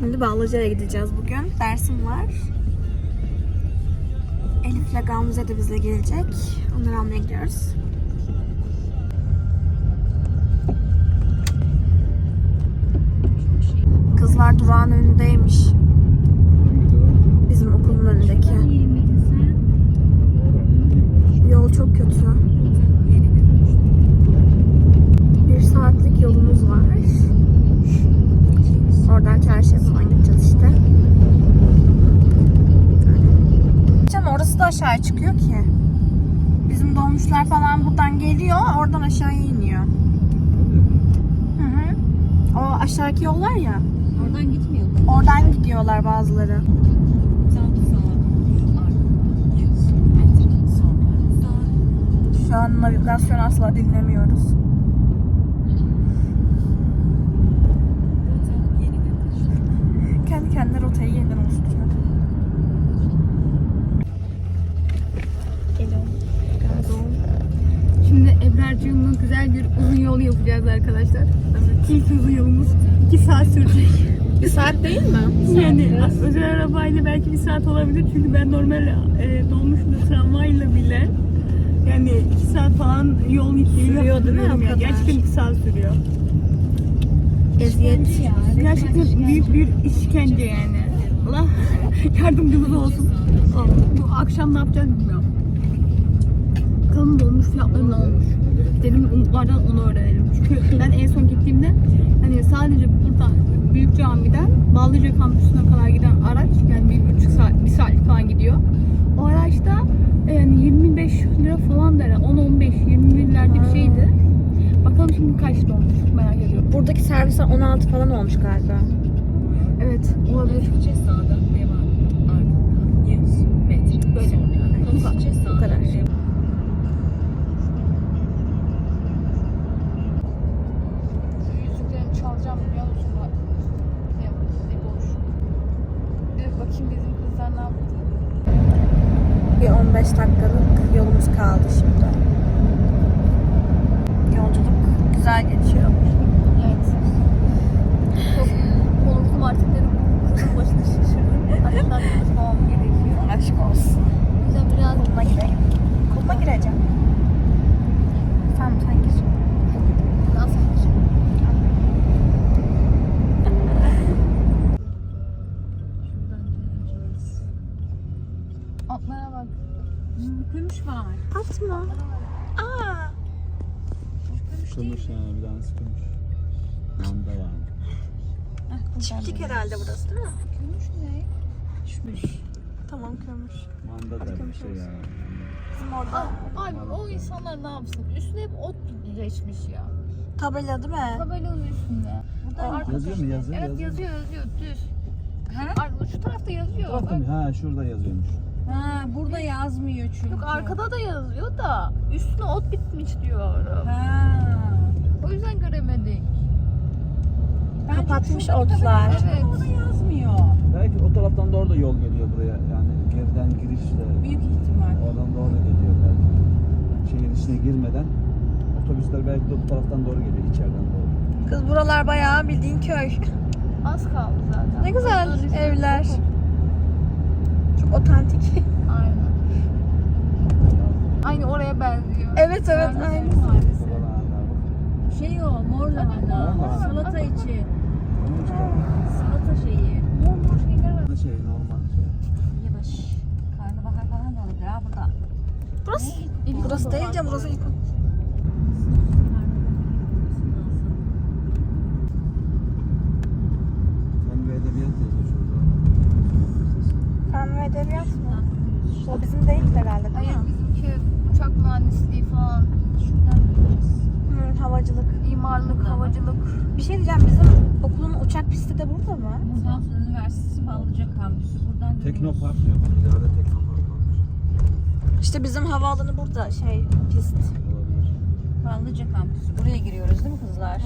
Şimdi Ballıca'ya gideceğiz bugün. Dersim var. Elif'le Gamze de bize gelecek. Onları almaya gidiyoruz. Kızlar durağın önündeymiş. Bizim okulun önündeki. Yol çok kötü. Bir saatlik yolumuz var. Oradan çarşıya falan gideceğiz işte. Can orası da aşağı çıkıyor ki. Bizim dolmuşlar falan buradan geliyor, oradan aşağıya iniyor. Hı hı. O aşağıdaki yol var ya, Oradan gitmiyor. oradan gidiyorlar bazıları. Şu an navigasyon asla dinlemiyoruz. Kendi kendine rotayı yeniden oluşturuyor. Şimdi Ebrar'cığımla güzel bir uzun yol yapacağız arkadaşlar. İlk uzun yolumuz 2 saat sürecek. Bir saat değil mi? Yani özel arabayla belki bir saat olabilir çünkü ben normal e, dolmuşla tramvayla bile yani 2 saat falan yol gittiğimi Sürüyor değil mi o ya. kadar? Gerçekten 2 saat sürüyor. Eziyet. Gerçekten büyük bir işkence yani. Allah yardımcımız olsun. Bu akşam ne yapacağız bilmiyorum. Bakalım dolmuş fiyatları ne olmuş. Gidelim umutlardan onu öğrenelim. Çünkü ben en son gittiğimde hani sadece buradan Büyük Cami'den Ballıca kampüsüne kadar giden araç yani bir buçuk saat, bir saat falan gidiyor. O araçta yani 25 lira falan da 10-15, 20 binlerde bir şeydi. Bakalım şimdi kaç olmuş merak ediyorum. Buradaki servisler 16 falan olmuş galiba. Evet olabilir. Hafifçe sağdan devam. Ardından 100 metre Böyle. sağdan kadar. devam. Yüzüklerini çalacağım biliyor musun? Bak. Ne, ne boş. Bir bakayım bizim kızlar ne yaptı. Bir 15 dakikalık yolumuz kaldı şimdi. Yolculuk güzel geçiyor. Evet. Çok konuştum artık dedim. Kızın başını şaşırdım. Aşağıdan konuşmamam gerekiyor. Aşk olsun. O yüzden biraz Kuluma gireyim. Kuluma gireceğim. Sen sen gir. daha sanki. Şuradan döneceğiz. Atlara bak. Gümüş var. Atma. Aa. Sıkılmış ha bir tane sıkılmış. Manda yani. Çiftlik herhalde burası değil mi? Gümüş ne? Düşmüş. Tamam kömür. Manda da bir şey ya. Bizim orada Abi o insanlar ne yapsın? Üstüne hep ot geçmiş ya. tabela değil mi? Tabelanın üstünde. Burada arkada- Yazıyor mu yazıyor? Evet yazıyor yazıyor düz. Ar- Şu tarafta yazıyor. Tarafta mı? Ha şurada yazıyormuş. Ha burada yazmıyor çünkü. Yok arkada da yazıyor da üstüne ot bitmiş diyorum. Ha. O yüzden göremedik. Ben Kapatmış şurada bir otlar. Evet. Orada yazmıyor. Belki o taraftan doğru da yol geliyor buraya. Yani geriden girişle Büyük ihtimal. oradan doğru geliyor belki. Şehir içine girmeden otobüsler belki de bu taraftan doğru geliyor içeriden doğru. Kız buralar bayağı bildiğin köy. Az kaldı zaten. Ne güzel üstüne evler. çok- Çok otantik. Aynen. Aynı oraya benziyor. evet evet Aynen. aynı. Şey o mor lahana. Mor lahana. Salata içi. Onun işte Salata şeyi. Mor mor şeyler var. şey normal şey. Yavaş. Karnabahar falan da olur ya burada. Burası. Burası değil canım burası ilk. Fen ve edebiyat mı? O bizim değil herhalde değil Hayır mi? bizimki uçak mühendisliği falan. Şuradan Hı, havacılık. İmarlık, havacılık. Bir şey diyeceğim bizim okulun uçak pisti de burada mı? Buradan sonra üniversitesi Ballıca kampüsü. Buradan. Teknopark diyor. İleride teknopark varmış. İşte bizim havaalanı burada şey pist. Olabilir. Ballıca kampüsü. Buraya giriyoruz değil mi kızlar?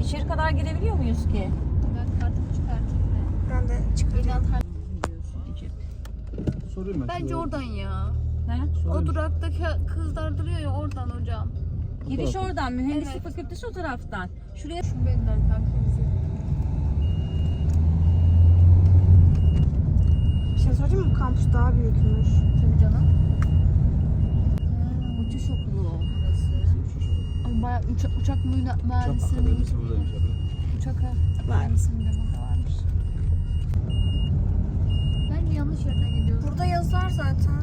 İçeri kadar girebiliyor muyuz ki? Ben kartımı çıkartayım da. Ben de. Sorayım ben. Bence şuraya. oradan ya. He? O şey. duraktaki kızlar duruyor ya oradan hocam. Giriş oradan, mühendislik Evet. fakültesi o taraftan. Şuraya Şu benden tankimizi. Bir şey söyleyeyim mi? Bu kampüs daha büyükmüş. Tabii canım. Hmm. uçuş okulu o burası. Ay bayağı uça- uçak mühla- Uçak mühendisliği akademisi buradaymış uçak mühendisliği de burada varmış. Ben yanlış yerine gidiyorum. Burada yazar zaten.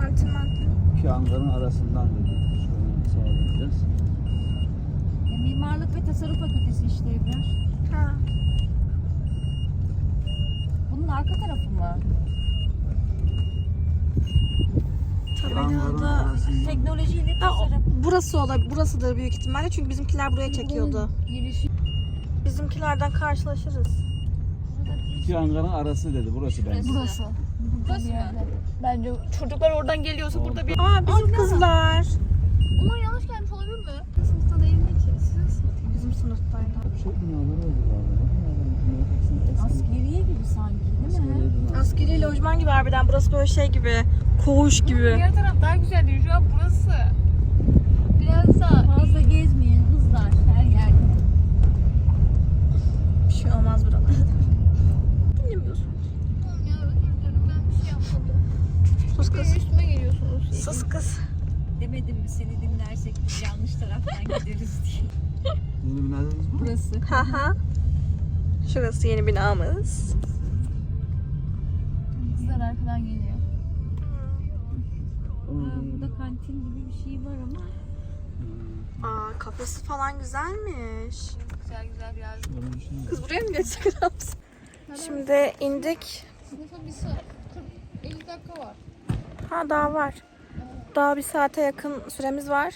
Kantin mantin. İki hangarın arasından dedi. Şöyle döneceğiz. E, mimarlık ve tasarım fakültesi işte Ebrar. Ha. Bunun arka tarafı mı? Arasından. Teknolojiyle Ha, o- tasarım. burası olabilir. Burasıdır büyük ihtimalle çünkü bizimkiler buraya çekiyordu. Girişi. Bizimkilerden karşılaşırız. İki hangarın arası dedi. Burası bence. Burası. Burası mı? Bence çocuklar oradan geliyorsa burada bir... Aa bizim kızlar. Onlar yanlış gelmiş olabilir mi? Sınıfta değil mi ki? Sizin sınıf. Bizim sınıftaydı. Şey binaları. Eski. Askeriye gibi sanki değil mi? Askeri lojman gibi harbiden. Burası böyle şey gibi. Koğuş gibi. Diğer taraf daha güzel değil. Şu an burası. Biraz daha... Fazla gezmeyin kızlar her yerde. Bir şey olmaz Sus kız. Demedim mi seni dinlersek biz yanlış taraftan gideriz diye. Yeni bina dediniz mi? Burası. Haha. Şurası yeni binamız. Kızlar arkadan geliyor. Ha, burada kantin gibi bir şey var ama. Aa kafesi falan güzelmiş. Güzel güzel bir yer. Böyle bir yok. Kız buraya mı geçsek? Şimdi indik. Sınıfa bir saat 40 50 dakika var. Ha daha var. Daha bir saate yakın süremiz var.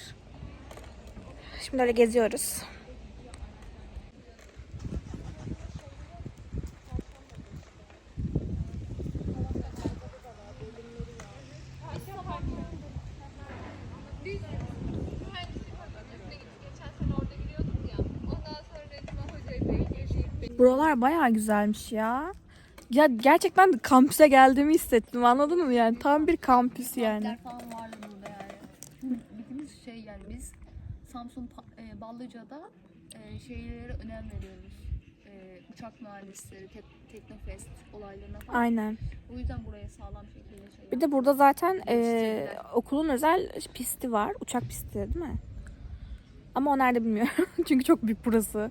Şimdi öyle geziyoruz. Buralar bayağı güzelmiş ya. Ya gerçekten kampüse geldiğimi hissettim anladın mı yani tam bir kampüs yani. Saatler falan vardı burada yani. Bildiğimiz şey yani biz Samsun e, Ballıca'da e, şeylere önem veriyoruz. E, uçak mühendisleri, tek, teknofest olaylarına falan. Aynen. O yüzden buraya sağlam şekilde şey Bir de burada zaten e, okulun özel pisti var. Uçak pisti değil mi? Ama o nerede bilmiyorum. Çünkü çok büyük burası.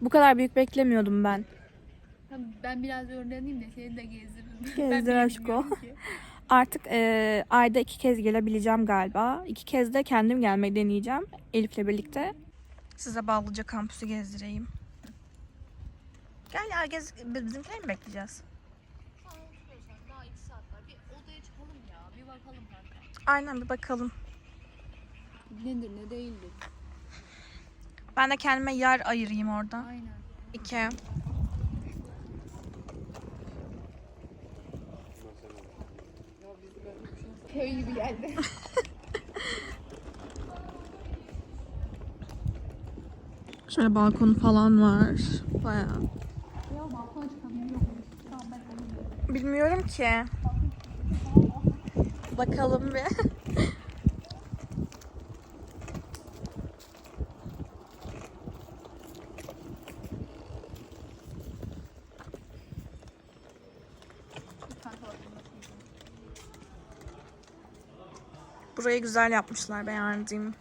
Bu kadar büyük beklemiyordum ben. Ben biraz öğreneyim de seni de gezdiririm. Gezdir bilmiyorum ki. Artık e, ayda iki kez gelebileceğim galiba. İki kez de kendim gelmeyi deneyeceğim. Elif'le birlikte. Size Ballıca kampüsü gezdireyim. Gel ya gez, bizimkileri mi bekleyeceğiz? Tamam, istiyorsan daha iki saat var. Bir odaya çıkalım ya. Bir bakalım kanka. Aynen bir bakalım. Nedir ne değildir. Ben de kendime yer ayırayım orada. Aynen. İki. Köy gibi geldi. Şöyle balkonu falan var. Bayağı. Bilmiyorum ki. Bakalım bir. Kanka bak bunu bakayım. Burayı güzel yapmışlar beğendiğim.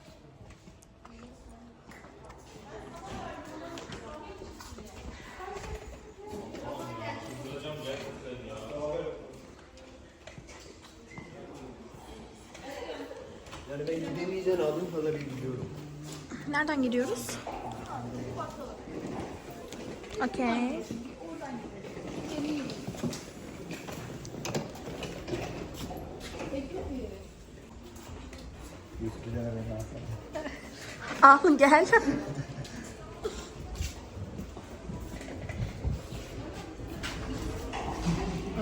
Yani ben biliyorum. Nereden gidiyoruz? Okey. Al gel.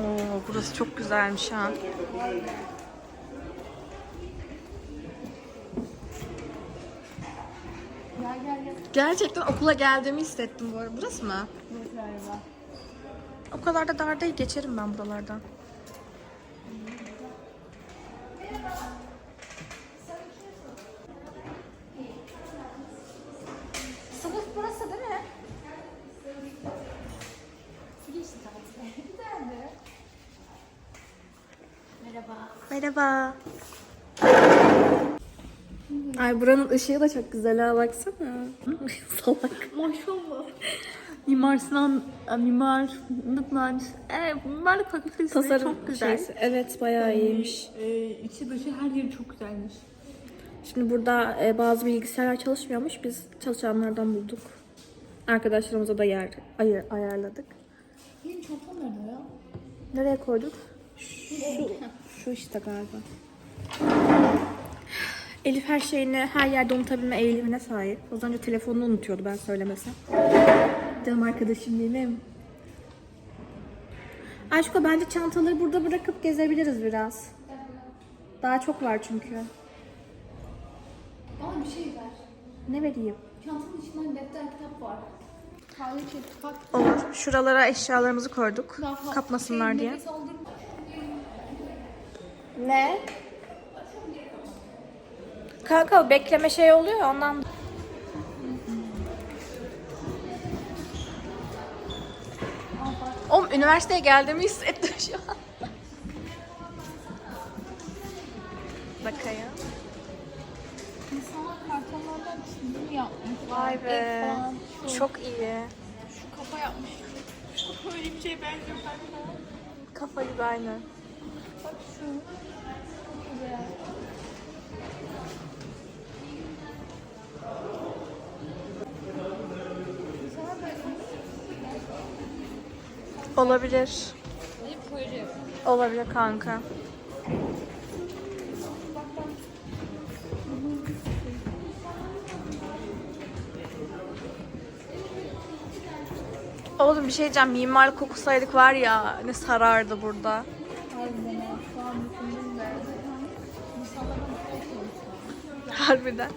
Oo, burası çok güzelmiş ha. Gerçekten okula geldiğimi hissettim bu arada. Burası mı? O kadar da dar değil. Geçerim ben buralardan. Merhaba. Ay buranın ışığı da çok güzel ha baksana. Salak. Maşallah. Mimar Sinan, e, mimarlık mühendisi. Evet, mimarlık fakültesi Tasarım çok güzel. şeysi. Evet bayağı iyiymiş. Ee, içi dışı her yeri çok güzelmiş. Şimdi burada e, bazı bilgisayarlar çalışmıyormuş. Biz çalışanlardan bulduk. Arkadaşlarımıza da yer ayır, ayarladık. Benim çantam nerede ya? Nereye koyduk? Şu, şu işte galiba. Elif her şeyini her yerde unutabilme eğilimine sahip. Az önce telefonunu unutuyordu ben söylemesem. Canım arkadaşım benim. Aşko bence çantaları burada bırakıp gezebiliriz biraz. Daha çok var çünkü. Bana bir şey ver. Ne vereyim? Çantanın içinden defter kitap var. Kahve. Olur. Şuralara eşyalarımızı koyduk. Kapmasınlar şey, diye. nefes aldırma. Ne? Kanka bekleme şey oluyor ondan. Oğlum üniversiteye geldiğimi hissettim şu an. Bakayım. İnsanlar kartonlardan çizim yapmış. Vay be. Şu, Çok iyi. şu kafa yapmış. Şu böyle bir şey benziyor. Kafa gibi aynen. Olabilir. Olabilir kanka. Oğlum bir şey diyeceğim. Mimarlık okusaydık var ya ne sarardı burada. Harbiden.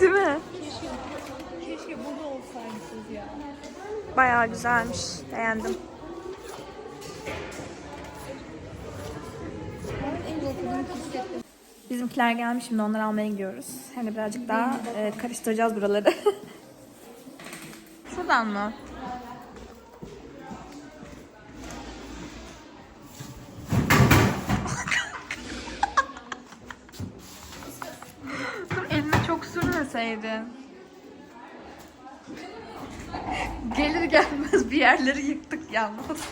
Değil mi? Keşke burada olsaymışız ya. Bayağı güzelmiş. Beğendim. Bizimkiler gelmiş şimdi onları almaya gidiyoruz. Hani birazcık daha e, karıştıracağız buraları. Şuradan mı? Sürmeseydin. Gelir gelmez bir yerleri yıktık yalnız.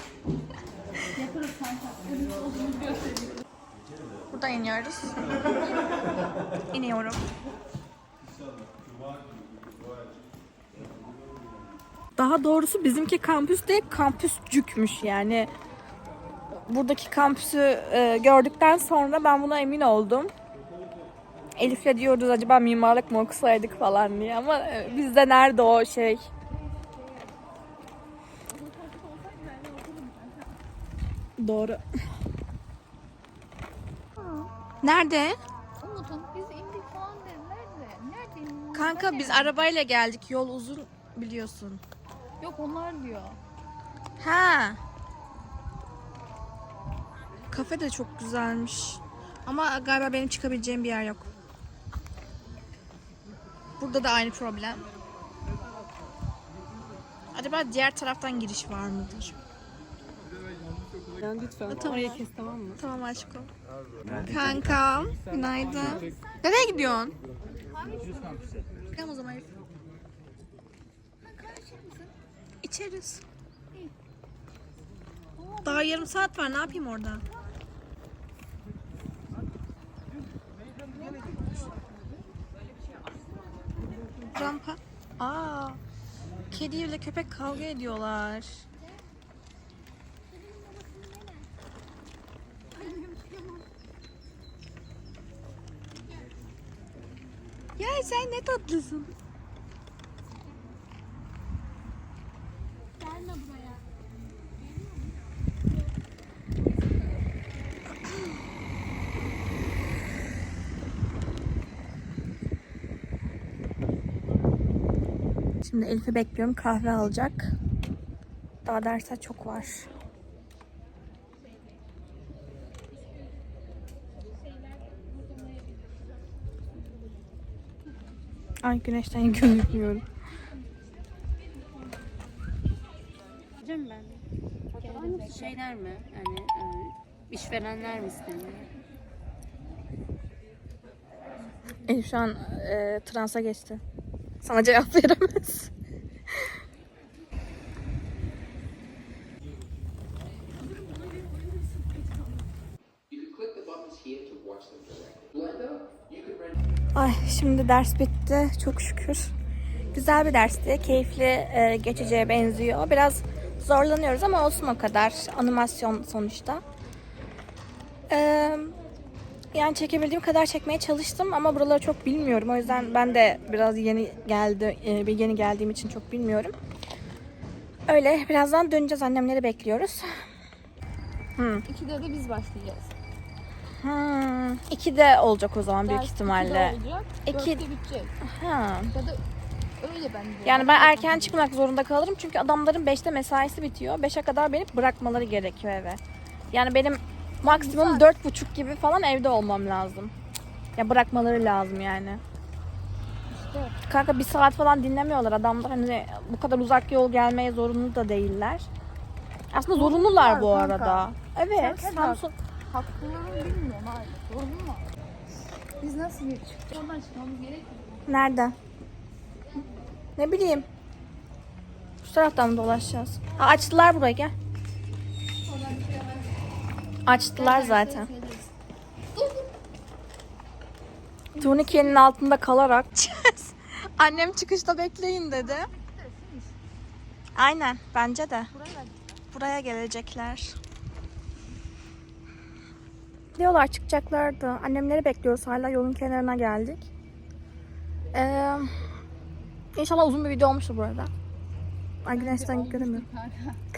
Buradan iniyoruz. İniyorum. Daha doğrusu bizimki kampüs değil, kampüscükmüş yani. Buradaki kampüsü e, gördükten sonra ben buna emin oldum. Elif'le diyoruz acaba mimarlık mı okusaydık falan diye ama e, bizde nerede o şey? Doğru. Nerede? Umut'un biz indik falan dediler de. Nerede indik? Kanka biz arabayla geldik. Yol uzun biliyorsun. Yok onlar diyor. Ha. Kafe de çok güzelmiş. Ama galiba benim çıkabileceğim bir yer yok. Burada da aynı problem. Acaba diğer taraftan giriş var mıdır? Yani lütfen Tamam. oraya kes tamam mı? Tamam aşkım. Kankam, günaydın. Nereye gidiyorsun? Gel o zaman Elif. İçeriz. Daha yarım saat var. Ne yapayım orada? Rampa. Aa. Kedi ile köpek kavga ediyorlar. Ya sen ne tatlısın. Şimdi Elif'i bekliyorum. Kahve alacak. Daha derse çok var. Ay güneşten gözükmüyorum. Şeyler mi? Yani İşverenler mi istemiyor? Elif şu an e, transa geçti. Sana cevap veremez. Ay şimdi ders bitti çok şükür. Güzel bir dersti. Keyifli e, geçeceğe benziyor. Biraz zorlanıyoruz ama olsun o kadar. Animasyon sonuçta. Eee yani çekebildiğim kadar çekmeye çalıştım ama buraları çok bilmiyorum. O yüzden ben de biraz yeni geldi, e, bir yeni geldiğim için çok bilmiyorum. Öyle birazdan döneceğiz. Annemleri bekliyoruz. İkide de biz başlayacağız. Hmm. İki de olacak o zaman büyük Ders ihtimalle. ikide olacak. İki- bitecek. Ha. Ya da öyle bence. Yani ben erken çıkmak zorunda kalırım çünkü adamların 5'te mesaisi bitiyor. 5'e kadar beni bırakmaları gerekiyor eve. Yani benim maksimum dört buçuk gibi falan evde olmam lazım. Ya bırakmaları lazım yani. İşte. Kanka bir saat falan dinlemiyorlar adamlar hani bu kadar uzak yol gelmeye zorunlu da değiller. Aslında zorunlular bu Zorunlular arada. kanka. Evet. Samsun- Haklılarını bilmiyorum abi. Doğru mu? Biz nasıl bir çıktık? Oradan çıkmamız gerekiyor. Nerede? Ne bileyim. Şu taraftan mı dolaşacağız? Ha, açtılar burayı gel. Açtılar zaten. Turnikenin altında kalarak Annem çıkışta bekleyin dedi. Aynen bence de. Buraya gelecekler. Diyorlar çıkacaklardı. Annemleri bekliyoruz hala yolun kenarına geldik. Ee, inşallah uzun bir video olmuştur bu arada. Ay güneşten göremiyorum.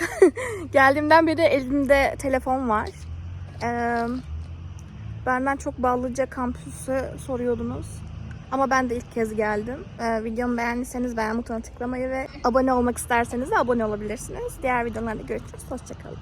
Geldiğimden beri elimde telefon var. Ee, benden çok Ballıca kampüsü soruyordunuz. Ama ben de ilk kez geldim. Ee, videomu beğendiyseniz beğen butonuna tıklamayı ve abone olmak isterseniz de abone olabilirsiniz. Diğer videolarda görüşürüz. Hoşçakalın.